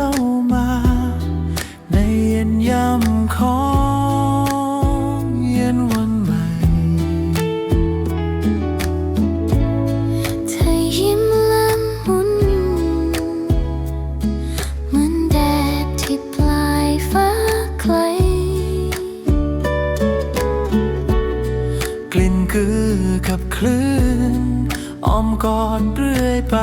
เข้ามา ในเย็นยำของเย็นวันใหม่ เธอยิ้มละมุนเหมือนแดดที่ปลายฟ้าไกล กลิ่นกือกับคลื่นอ้อมกอดเรื่อยไป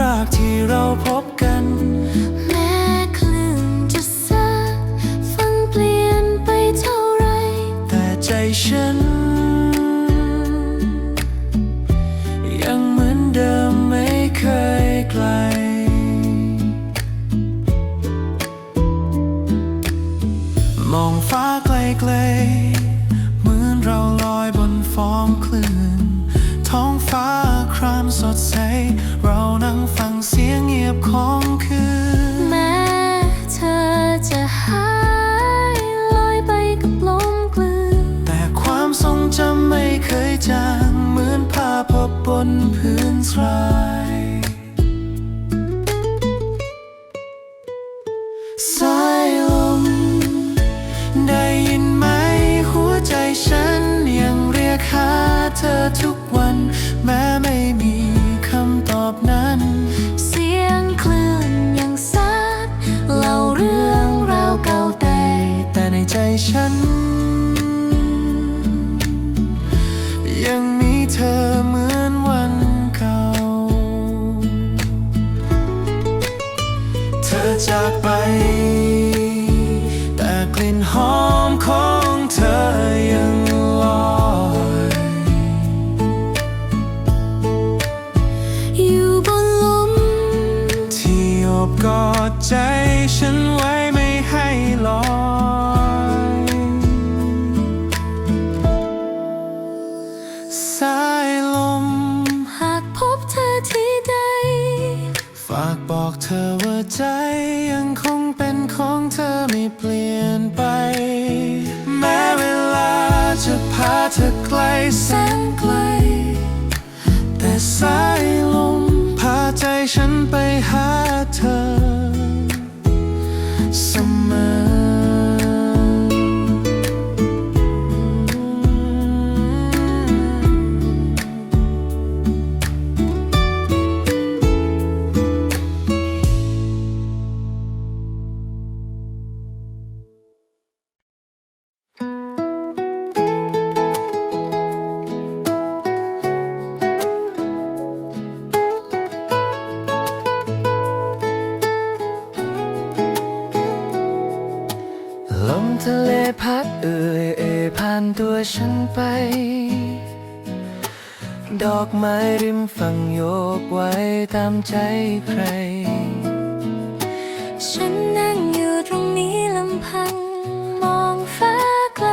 รักที่เราพบ นพื้นทรา บกอดใจฉันไว้ไม่ให้ลอยสายลม หากพบเธอที่ใด ฝากบอกเธอว่าใจยังคงเป็นของเธอไม่เปลี่ยนไป แม้เวลาจะพาเธอไกลแสนไกล แต่สาย ดอกไม้ริมฝั่งโยกไว้ตามใจใคร ฉันนั่งอยู่ตรงนี้ลำพัง มองฟ้าไกล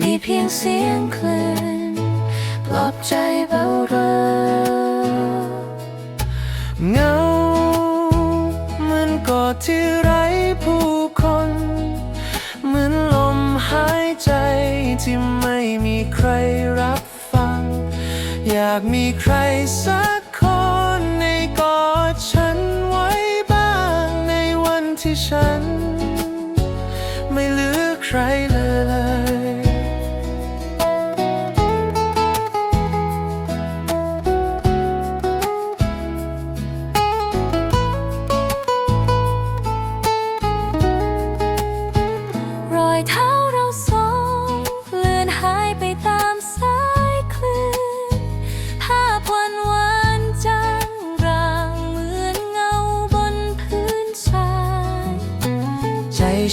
มีเพียงเสียงคลื่นปลอบใจเบาเรอเงาเหมือนกอดที่ไร้ผู้คน เหมือนลมหายใจที่ ใครรับฟัง อยากมีใครสัก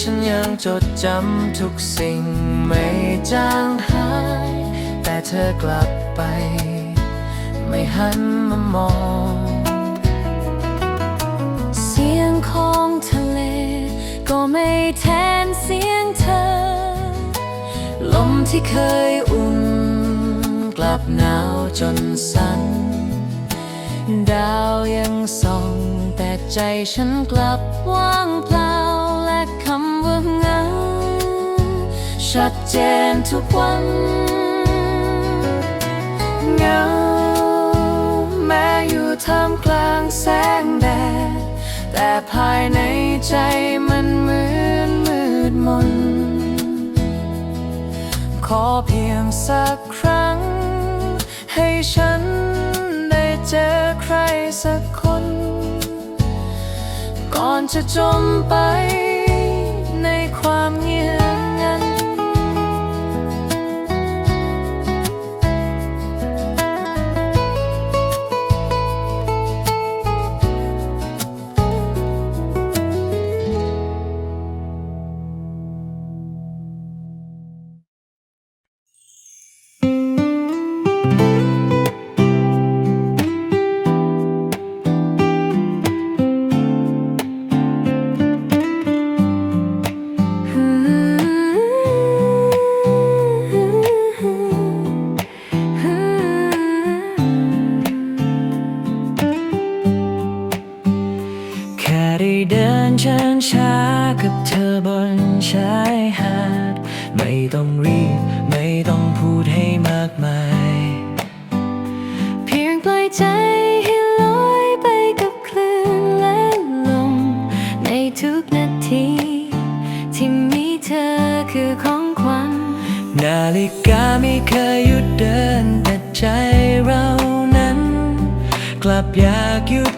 ฉันยังจดจำทุกสิ่งไม่จางหาย แต่เธอกลับไป ไม่หันมามอง เสียงของทะเล ก็ไม่แทนเสียงเธอ ลมที่เคยอุ่น กลับหนาวจนสั่นดาวยังส่อง แต่ใจฉันกลับว่างเปล่า ชัดเจนทุกวันเงาแม้อยู่ท่ามกลางแสงแดด แต่ภายในใจมันเหมือนมืดมน ขอเพียงสักครั้ง ให้ฉันได้เจอใครสักคน ก่อนจะจมไปในความเงียบ ใจให้ลอยไปกับคลื่นและลม ในทุกนาที ที่มีเธอคือของขวัญนาฬิกาไม่เคยหยุดเดินแต่ใจเรานั้น กลับอยากหยุด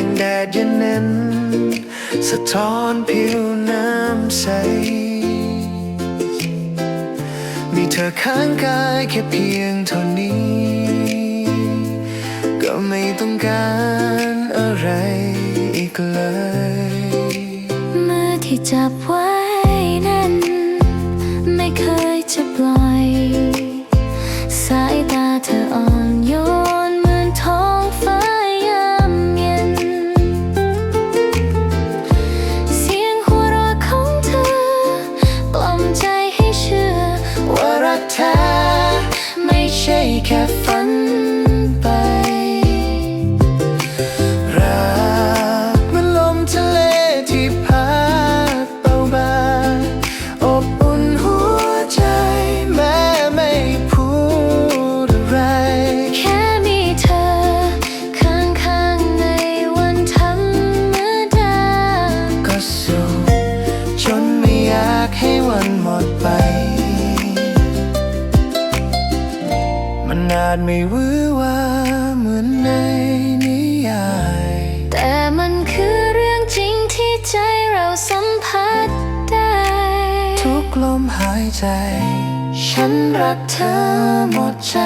งแดดเย็นเน้นสะท้อนผิวน้ำใส มีเธอข้างกายแค่เพียงเท่านี้ ก็ไม่ต้องการอะไรอีกเลย มือที่จับไว้ นอาจไม่หวือหว่าเหมือนในนิยาย แต่มันคือเรื่องจริงที่ใจเราสัมผัสได้ ทุกลมหายใจ ฉันรักเธอหมดใจ